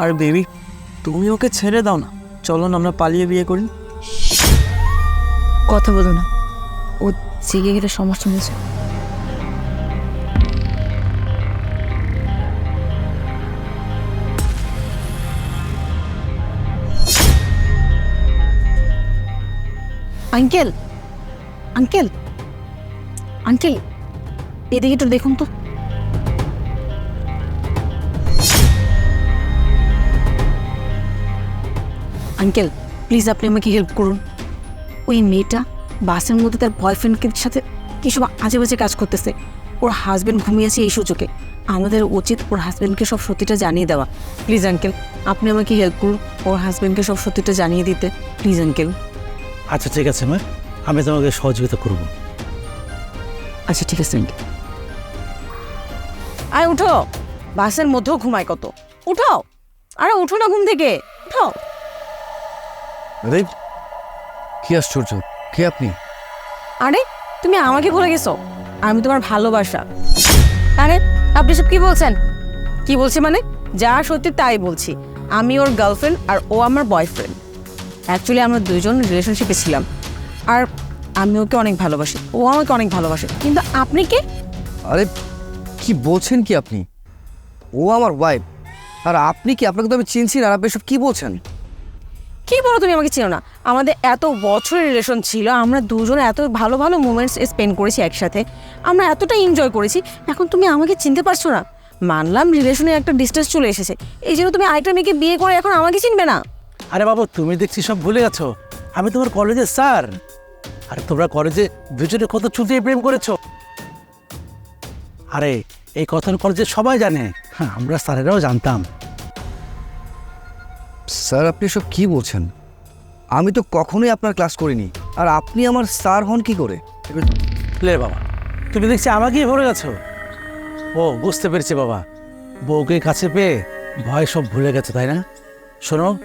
আর baby, তুমি ওকে ছেড়ে দাও না। চলো না, আমরা পালিয়ে বিয়ে করি। কথা বলো না। ও জেগে গেলে সমস্যা হয়েছে। আঙ্কেল আঙ্কেল আঙ্কেল, এদিকে একটু দেখুন তো। আঙ্কেল প্লিজ আপনি আমাকে হেল্প করুন। ওই মেয়েটা বাসের মধ্যে তার বয়ফ্রেন্ডকে সাথে কিসব আজে বাজে কাজ করতেছে। ওর হাজবেন্ড ঘুমিয়েছে এই সুযোগে। আমাদের উচিত ওর হাজবেন্ডকে সব সত্যিটা জানিয়ে দেওয়া। প্লিজ আঙ্কেল আপনি আমাকে হেল্প করুন ওর হাজবেন্ডকে সব সত্যিটা জানিয়ে দিতে। প্লিজ আঙ্কেল আচ্ছা ঠিক আছে মা। আমি তোমাকে সহযোগিতা করব। আচ্ছা ঠিক আছে আঙ্কেল আয় উঠো। বাসের মধ্যেও ঘুমায় কত। উঠো। আরে উঠো না ঘুম থেকে। উঠো। আরে কি আশ্চর্য কে আপনি? আরে তুমি আমাকে ভুলে গেছো। আমি তোমার ভালোবাসা। আরে আপনি সব কি বলছেন? কি বলছি মানে? যা সত্যি তাই বলছি। আমি ওর গার্লফ্রেন্ড আর ও আমার বয়ফ্রেন্ড অ্যাকচুয়ালি আমরা দুজন রিলেশনশিপে ছিলাম। আর আমি ওকে অনেক ভালোবাসি। ও আমাকে অনেক ভালোবাসে। কিন্তু আপনি কে? আরে কি বলছেন কি আপনি? ও আমার ওয়াইফ আর আপনি কি? আপনাকে তো আমি চিনছি না। আর আপনি সব কি বলছেন? কি বলো তুমি? আমাকে চিনো না। আমাদের এত বছরের রিলেশন ছিল, আমরা দুজন এত ভালো ভালো মুমেন্টস স্পেন্ড করেছি একসাথে, আমরা এতটা এনজয় করেছি, এখন তুমি আমাকে চিনতে পারছ না। মানলাম রিলেশনে একটা ডিস্টেন্স চলে এসেছে। এই জন্য তুমি আরেকটা মেয়েকে বিয়ে করে এখন আমাকে চিনবে না। আরে বাবু, তুমি দেখছি সব ভুলে গেছো। আমি তোমার কলেজের স্যার আর তোমরা কলেজে দুজনে কত চুটিয়ে প্রেম করেছ? আরে, এই কথা কলেজে সবাই জানে। হ্যাঁ আমরা স্যারেরাও জানতাম। স্যার আপনি সব কি বলছেন? আমি তো কখনোই আপনার ক্লাস করিনি। আর আপনি আমার স্যার হন কি করে? লে বাবা তুমি দেখছি আমাকেই ভরে গেছো। ও বুঝতে পেরেছি বাবা। বউকে কাছে পেয়ে ভয় সব ভুলে গেছে তাই না? শোনো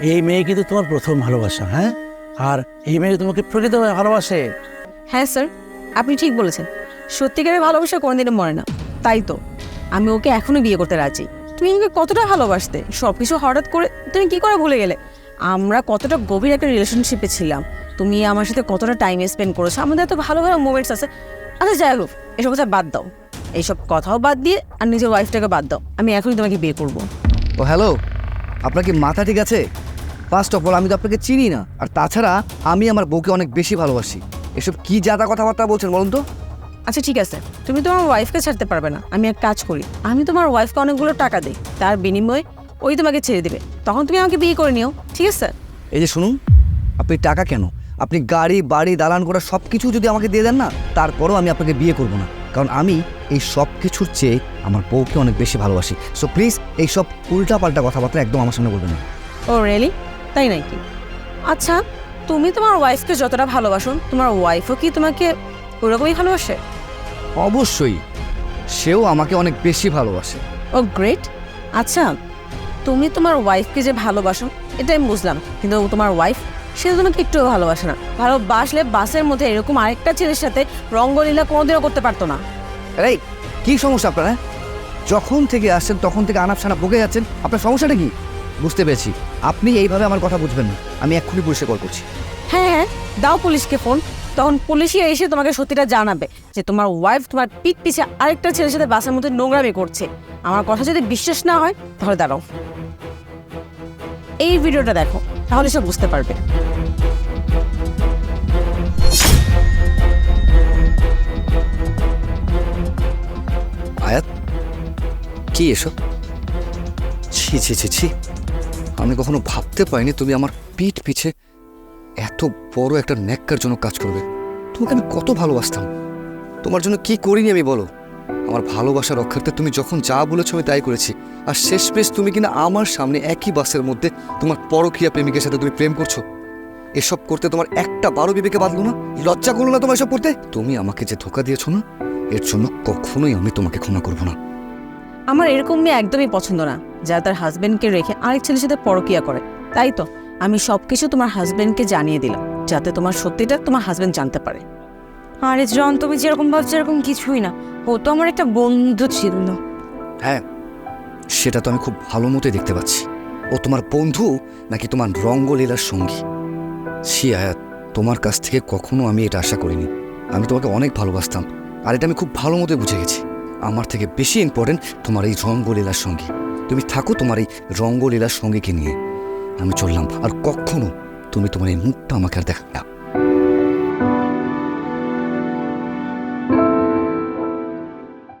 এই মেয়ে কিন্তু তোমার প্রথম ভালোবাসা হ্যাঁ? আর এই মেয়ে তোমাকে প্রকৃতভাবে ভালোবাসে। হ্যাঁ স্যার আপনি ঠিক বলেছেন। সত্যিকারের ভালোবাসা কোনোদিনও মরে না। তাই তো আমি ওকে এখনও বিয়ে করতে রাজি। তুমি আমাকে কতটা ভালোবাসতে? সব কিছু হঠাৎ করে তুমি কি করে ভুলে গেলে? আমরা কতটা গভীর একটা রিলেশনশিপে ছিলাম। তুমি আমার সাথে কতটা টাইম স্পেন্ড করেছ? আমাদের এত ভালো ভালো মোমেন্টস আছে। আচ্ছা যাই হোক, এসব কথা বাদ দাও। এইসব কথাও বাদ দিয়ে আর নিজের ওয়াইফটাকে বাদ দাও। আমি এখনই তোমাকে বিয়ে করব। ও হ্যালো আপনার কি মাথা ঠিক আছে? ফার্স্ট অফ অল আমি তো আপনাকে চিনি না। আর তাছাড়া আমি আমার বউকে অনেক বেশি ভালোবাসি। এসব কি জাতা কথাবার্তা বলছেন বলুন তো? আচ্ছা ঠিক আছে। তুমি তোমার ওয়াইফকে ছাড়তে পারবে না। আমি এক কাজ করি। আমি তোমার ওয়াইফকে অনেকগুলো টাকা দিই। তার বিনিময়ে ওই তোমাকে ছেড়ে দেবে। তখন তুমি আমাকে বিয়ে করে নিও। ঠিক আছে? এই যে শুনুন আপনি টাকা কেন? আপনি গাড়ি বাড়ি দালান করা সব কিছু যদি আমাকে দিয়ে দেন না তারপরও আমি আপনাকে বিয়ে করব না। কারণ আমি এই সব কিছুর চেয়ে আমার বউকে অনেক বেশি ভালোবাসি। সো প্লিজ এই সব উল্টাপাল্টা কথাবার্তা একদম আমার সামনে বলবেন না। ও রিয়েলি তাই নাকি? আচ্ছা তুমি তোমার ওয়াইফকে যতটা ভালোবাসো তোমার ওয়াইফও কি তোমাকে ওরকমই ভালোবাসে? অবশ্যই সেও আমাকে অনেক বেশি ভালোবাসে। ও গ্রেট আচ্ছা তুমি তোমার ওয়াইফকে যে ভালোবাসো এটা আমি বুঝলাম। কিন্তু তোমার ওয়াইফ সে তোমাকে একটুও ভালোবাসে না। ভালোবাসলে বাসের মধ্যে এরকম আরেকটা ছেলের সাথে রঙ্গলীলা কোনোদিনও করতে পারতো না। এই কি সমস্যা আপনার হ্যাঁ? যখন থেকে আসছেন তখন থেকে আনাপ সানা বকে যাচ্ছেন আপনার সমস্যাটা কি? বুঝতে পেরেছি। আপনি এইভাবে আমার কথা বুঝবেন না। আমি এক্ষুনি পুলিশে কল করছি। হ্যাঁ হ্যাঁ দাও পুলিশকে ফোন তখন পুলিশই এসে তোমাকে সত্যিটা জানাবে যে তোমার ওয়াইফ তোমার পিঠ পিছে আরেকটা ছেলের সাথে বাসের মধ্যে নোংরামি করছে। আমার কথা যদি বিশ্বাস না হয়, তাহলে দাঁড়াও। এই ভিডিওটা দেখো, তাহলে সব বুঝতে পারবে। কি এসব? ছি ছি ছি ছি। আমি কখনো ভাবতে পারিনি তুমি আমার পিঠ পিছে এত বড় একটা ন্যাক্কার জন্য কাজ করবে। তোমাকে আমি কত ভালোবাসতাম। তোমার জন্য কি করিনি আমি বলো। আমার ভালোবাসা রক্ষার্থে তুমি যখন যা বলেছ আমি তাই করেছি। আর শেষমেশ তুমি কিনা আমার সামনে একই বাসের মধ্যে তোমার পরক্রিয়া প্রেমিকের সাথে তুমি প্রেম করছ। এসব করতে তোমার একটা বারো বিবেকে বাঁধলো না। লজ্জা করল না তোমার এসব করতে? তুমি আমাকে যে ধোকা দিয়েছ না, এর জন্য কখনোই আমি তোমাকে ক্ষমা করব না। আমার এরকম মেয়ে একদমই পছন্দ না, যারা তার হাজবেন্ডকে রেখে আরেক ছেলের সাথে পরকিয়া করে। তাই তো? আমি সবকিছু তোমার হাজবেন্ডকে জানিয়ে দিলাম যাতে তোমার সত্যিটা তোমার হাজবেন্ড জানতে পারে। আরে জন তুমি যেরকম ভাবছ এরকম কিছুই না। ও তো আমার একটা বন্ধু ছিল। হ্যাঁ সেটা তো আমি খুব ভালো মতোই দেখতে পাচ্ছি। ও তোমার বন্ধু নাকি তোমার রঙ্গলীলার সঙ্গী? ছি আয়াত তোমার কাছ থেকে কখনো আমি এটা আশা করিনি। আমি তোমাকে অনেক ভালোবাসতাম আর এটা আমি খুব ভালো মতো বুঝে গেছি। আমার থেকে বেশি ইম্পর্টেন্ট তোমার এই রঙ্গলীলার সঙ্গী। তুমি থাকো তোমার এই রঙ্গলীলার সঙ্গীকে নিয়ে। আমি চললাম। আর কখনো তুমি তোমার এই মুখটা আমাকে আর দেখা না।